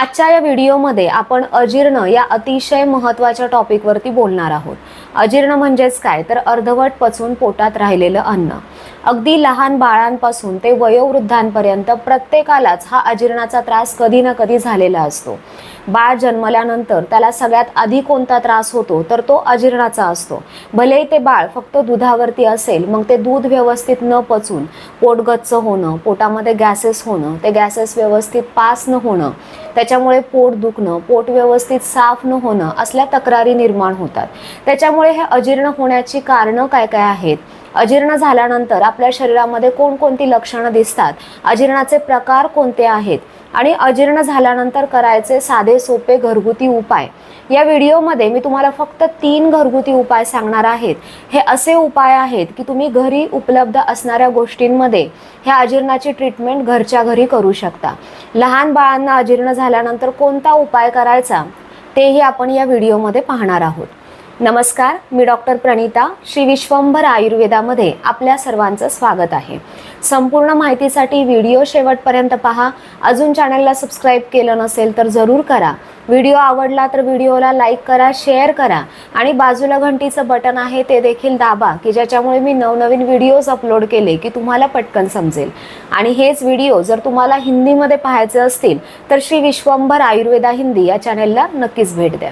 आजच्या या व्हिडिओमध्ये आपण अजीर्ण या अतिशय महत्त्वाच्या टॉपिकवरती बोलणार आहोत. अजीर्ण म्हणजेच काय? तर अर्धवट पचून पोटात राहिलेलं अन्न. अगदी लहान बाळांपासून ते वयोवृद्धांपर्यंत प्रत्येकालाच हा अजीर्णाचा त्रास कधी ना कधी झालेला असतो. बाळ जन्मल्यानंतर त्याला सगळ्यात आधी कोणता त्रास होतो तर तो अजीर्णाचा असतो. भलेही ते बाळ फक्त दुधावरती असेल मग ते दूध व्यवस्थित न पचून पोटगच्च होणं पोटामध्ये गॅसेस होणं ते गॅसेस व्यवस्थित पास न होणं त्याच्यामुळे पोट दुखणं पोट व्यवस्थित साफ न होणं असल्या तक्रारी निर्माण होतात. त्याच्यामुळे हे अजीर्ण होण्याची कारणं काय काय आहेत? अजीर्ण झाल्यानंतर आपल्या शरीरामध्ये कोणकोणती लक्षणं दिसतात? अजीर्णाचे प्रकार कोणते आहेत? आणि अजीर्ण झाल्यानंतर करायचे साधे सोपे घरगुती उपाय. या व्हिडिओमध्ये मी तुम्हाला फक्त तीन घरगुती उपाय सांगणार आहेत. हे असे उपाय आहेत की तुम्ही घरी उपलब्ध असणाऱ्या गोष्टींमध्ये ह्या अजीर्णाची ट्रीटमेंट घरच्या घरी करू शकता. लहान बाळांना अजीर्ण झाल्यानंतर कोणता उपाय करायचा? तेही आपण या व्हिडिओमध्ये पाहणार आहोत. नमस्कार मी डॉक्टर प्रणिता श्री विश्वंभर आयुर्वेदामध्ये आपल्या सर्वांचं स्वागत आहे. संपूर्ण माहितीसाठी व्हिडिओ शेवटपर्यंत पहा. अजून चॅनलला सबस्क्राईब केलं नसेल तर जरूर करा. व्हिडिओ आवडला तर व्हिडिओला लाईक करा शेअर करा आणि बाजूला घंटीचं बटन आहे ते देखील दाबा की ज्याच्यामुळे मी नवनवीन व्हिडिओज अपलोड केले की तुम्हाला पटकन समजेल. आणि हेच व्हिडिओ जर तुम्हाला हिंदीमध्ये पाहायचे असतील तर श्री विश्वंभर आयुर्वेदा हिंदी या चॅनेलला नक्कीच भेट द्या.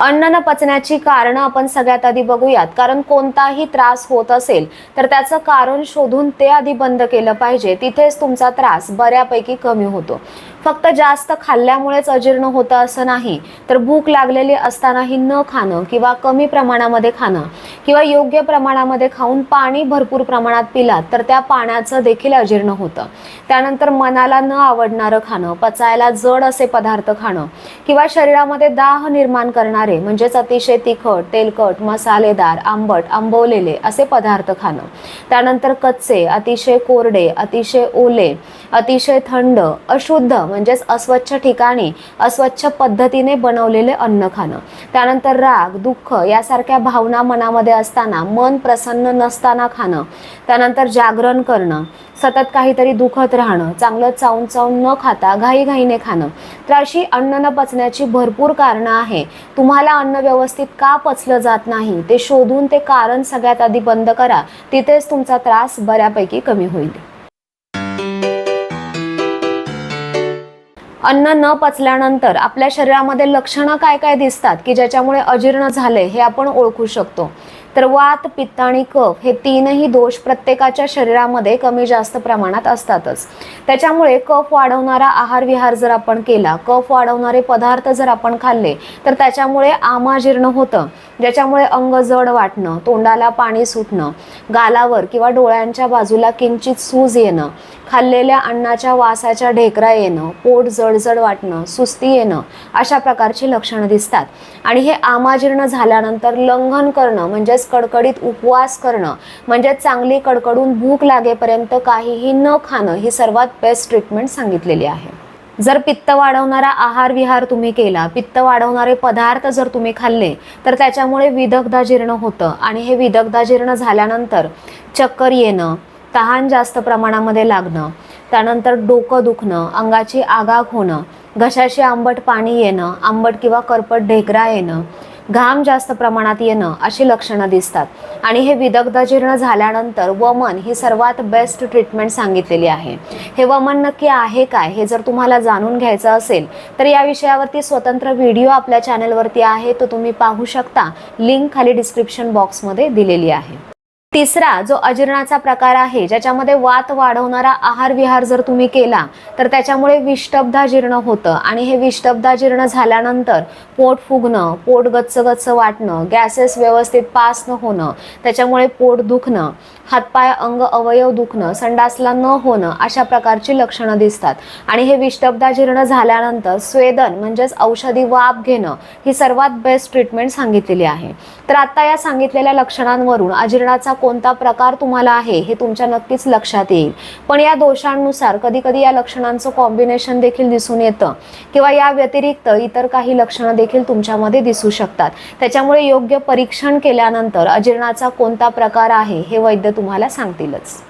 अन्न न पचण्याची कारणं आपण सगळ्यात आधी बघूयात. कारण कोणताही त्रास होत असेल तर त्याचं कारण शोधून ते आधी बंद केलं पाहिजे. तिथेच तुमचा त्रास बऱ्यापैकी कमी होतो. फक्त जास्त खाल्ल्यामुळेच अजीर्ण होतं असं नाही तर भूक लागलेली असतानाही न खाणं किंवा कमी प्रमाणामध्ये खाणं किंवा योग्य प्रमाणामध्ये खाऊन पाणी भरपूर प्रमाणात पिलात तर त्या पाण्याचं देखील अजीर्ण होतं. त्यानंतर मनाला न आवडणारं खाणं पचायला जड असे पदार्थ खाणं किंवा शरीरामध्ये दाह निर्माण करणारे म्हणजेच अतिशय तिखट तेलकट मसालेदार आंबट आंबवलेले असे पदार्थ खाणं. त्यानंतर कच्चे अतिशय कोरडे अतिशय ओले अतिशय थंड अशुद्ध म्हणजेच अस्वच्छ ठिकाणी अस्वच्छ पद्धतीने बनवलेले अन्न खाणं. त्यानंतर राग दुःख यासारख्या भावना मनामध्ये असताना मन प्रसन्न नसताना खाणं. त्यानंतर जागरण करणं. सतत काहीतरी दुखत राहणं. चांगलं चावून चावून न खाता घाईघाईने खाणं. तर अशी अन्न न पचण्याची भरपूर कारणं आहे. तुम्हाला अन्न व्यवस्थित का पचलं जात नाही? ते शोधून ते कारण सगळ्यात आधी बंद करा. तिथेच तुमचा त्रास बऱ्यापैकी कमी होईल. अन्न न पचल्यानंतर आपल्या शरीरामध्ये लक्षणं काय काय दिसतात की ज्याच्यामुळे अजीर्ण झाले हे आपण ओळखू शकतो. तर वात पित्त आणि कफ हे तीनही दोष प्रत्येकाच्या शरीरामध्ये कमी जास्त प्रमाणात असतातच. त्याच्यामुळे कफ वाढवणारा आहार विहार जर आपण केला कफ वाढवणारे पदार्थ जर आपण खाल्ले तर त्याच्यामुळे आमाजीर्ण होतं. ज्याच्यामुळे अंग जड वाटणं तोंडाला पाणी सुटणं गालावर किंवा डोळ्यांच्या बाजूला किंचित सूज येणं खाल्लेल्या अन्नाच्या वासाच्या ढेकरा येणं पोट जडजड वाटणं सुस्ती येणं अशा प्रकारची लक्षणं दिसतात. आणि हे आमाजीर्ण झाल्यानंतर लंघन करणं म्हणजेच कडकडीत उपवास करणं म्हणजेच चांगली कडकडून भूक लागेपर्यंत काहीही न खाणं ही सर्वात बेस्ट ट्रीटमेंट सांगितलेली आहे. जर पित्त वाढवणारा आहार विहार तुम्ही केला पित्त वाढवणारे पदार्थ जर तुम्ही खाल्ले तर त्याच्यामुळे विदग्धाजीर्ण होतं. आणि हे विदग्धाजीर्ण झाल्यानंतर चक्कर येणं तहान जास्त प्रमाणामध्ये लागणं त्यानंतर डोकं दुखणं अंगाची आगाग होणं घशाशी आंबट पाणी येणं आंबट किंवा करपट ढेकरा येणं घाम जास्त प्रमाणात येणं अशी लक्षणं दिसतात. आणि हे विदग्धजीर्ण झाल्यानंतर वमन ही सर्वात बेस्ट ट्रीटमेंट सांगितलेली आहे. हे वमन नक्की आहे काय हे जर तुम्हाला जाणून घ्यायचं असेल तर या विषयावरती स्वतंत्र व्हिडिओ आपल्या चॅनलवरती आहे तो तुम्ही पाहू शकता. लिंक खाली डिस्क्रिप्शन बॉक्समध्ये दिलेली आहे. तिसरा जो अजीर्णाचा प्रकार आहे ज्याच्यामध्ये वात वाढवणारा आहार विहार जर तुम्ही केला तर त्याच्यामुळे विष्टब्धाजीर्ण होतं. आणि हे विष्टब्धाजीर्ण झाल्यानंतर पोट फुगणं पोट गच्च गच्च वाटणं गॅसेस व्यवस्थित पास न होणं त्याच्यामुळे पोट दुखणं हातपाय अंग अवयव दुखणं संडासला न होणं अशा प्रकारची लक्षणं दिसतात. आणि हे विष्टब्धाजीर्ण झाल्यानंतर स्वेदन म्हणजेच औषधी वाफ घेणं ही सर्वात बेस्ट ट्रीटमेंट सांगितलेली आहे. तर आता या सांगितलेल्या लक्षणांवरून अजीर्णाचा कोणता प्रकार तुम्हाला आहे हे तुमच्या नक्कीच लक्षात येईल. पण या दोषांनुसार कधी कधी या लक्षणांचं कॉम्बिनेशन देखील दिसून येतं किंवा या व्यतिरिक्त इतर काही लक्षणं देखील तुमच्यामध्ये दिसू शकतात. त्याच्यामुळे योग्य परीक्षण केल्यानंतर अजीर्णाचा कोणता प्रकार आहे हे वैद्य तुम्हाला सांगतीलच.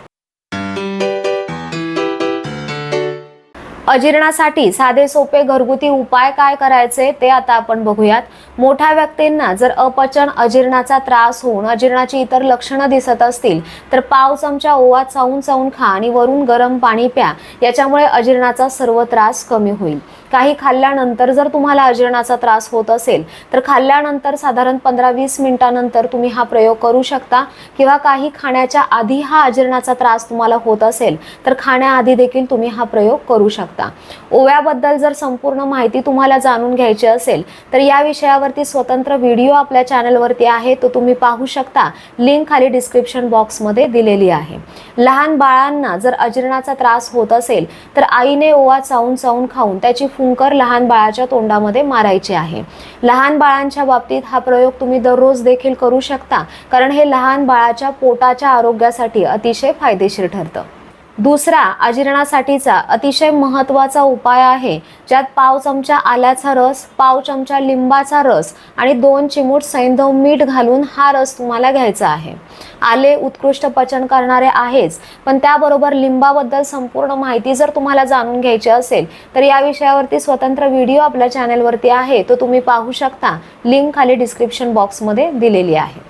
अजीर्णासाठी साधे सोपे घरगुती उपाय काय करायचे ते आता आपण बघूयात. मोठ्या व्यक्तींना जर अपचन अजीर्णाचा त्रास होऊन अजीर्णाची इतर लक्षणं दिसत असतील तर पाव चमचा ओवा चावून चावून खा आणि वरून गरम पाणी प्या. याच्यामुळे अजीर्णाचा सर्व त्रास कमी होईल. काही खाल्ल्यानंतर जर तुम्हाला अजीर्णाचा त्रास होत असेल तर खाल्ल्यानंतर साधारण पंधरा वीस मिनिटानंतर तुम्ही हा प्रयोग करू शकता. किंवा काही खाण्याच्या आधी हा अजीर्णाचा त्रास तुम्हाला होत असेल तर खाण्याआधी देखील तुम्ही हा प्रयोग करू शकता. ओव्याबद्दल जर संपूर्ण माहिती तुम्हाला जाणून घ्यायची असेल तर या विषयावरती स्वतंत्र व्हिडिओ आपल्या चॅनलवरती आहे तो तुम्ही पाहू शकता. लिंक खाली डिस्क्रिप्शन बॉक्समध्ये दिलेली आहे. लहान बाळांना जर अजीर्णाचा त्रास होत असेल तर आईने ओवा चावून चावून खाऊन त्याची फुंकर लहान बाळाच्या तोंडामध्ये मारायचे आहे. लहान बाळांच्या बाबतीत हा प्रयोग तुम्ही दररोज देखील करू शकता कारण हे लहान बाळाच्या पोटाच्या आरोग्यासाठी अतिशय फायदेशीर ठरतं. दुसरा अजीर्णासाठीचा अतिशय महत्त्वाचा उपाय आहे ज्यात पाव चमचा आल्याचा रस पाव चमचा लिंबाचा रस आणि दोन चिमूट सैंधव मीठ घालून हा रस तुम्हाला घ्यायचा आहे. आले उत्कृष्ट पचन करणारे आहेच पण त्याबरोबर लिंबाबद्दल संपूर्ण माहिती जर तुम्हाला जाणून घ्यायची असेल तर या विषयावरती स्वतंत्र व्हिडिओ आपल्या चॅनलवरती आहे तो तुम्ही पाहू शकता. लिंक खाली डिस्क्रिप्शन बॉक्समध्ये दिलेली आहे.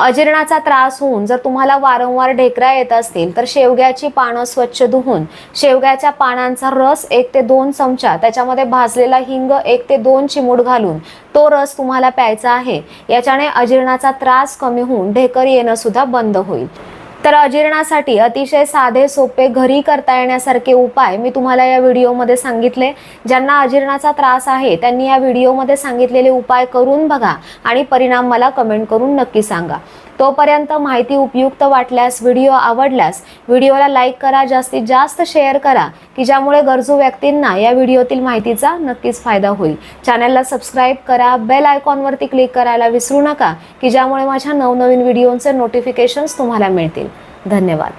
अजीर्णाचा त्रास होऊन जर तुम्हाला वारंवार ढेकऱ्या येत असतील तर शेवग्याची पानं स्वच्छ धुवून शेवग्याच्या पानांचा रस एक ते दोन चमचा त्याच्यामध्ये भाजलेला हिंग एक ते दोन चिमूट घालून तो रस तुम्हाला प्यायचा आहे. याच्याने अजीर्णाचा त्रास कमी होऊन ढेकर येणं सुद्धा बंद होईल. तर अजीर्णासाठी अतिशय साधे सोपे घरी करता येण्यासारखे उपाय मी तुम्हाला या व्हिडिओमध्ये सांगितले. ज्यांना अजीर्णाचा त्रास आहे त्यांनी या व्हिडिओमध्ये सांगितलेले उपाय करून बघा आणि परिणाम मला कमेंट करून नक्की सांगा. तोपर्यंत माहिती उपयुक्त वाटल्यास व्हिडिओ आवडल्यास व्हिडिओला लाईक करा जास्तीत जास्त शेअर करा की ज्यामुळे गरजू व्यक्तींना या व्हिडिओतील माहितीचा नक्कीच फायदा होईल. चॅनलला सबस्क्राईब करा बेल आयकॉनवरती क्लिक करायला विसरू नका की ज्यामुळे माझ्या नवनवीन व्हिडिओंचे नोटिफिकेशन्स तुम्हाला मिळतील. धन्यवाद.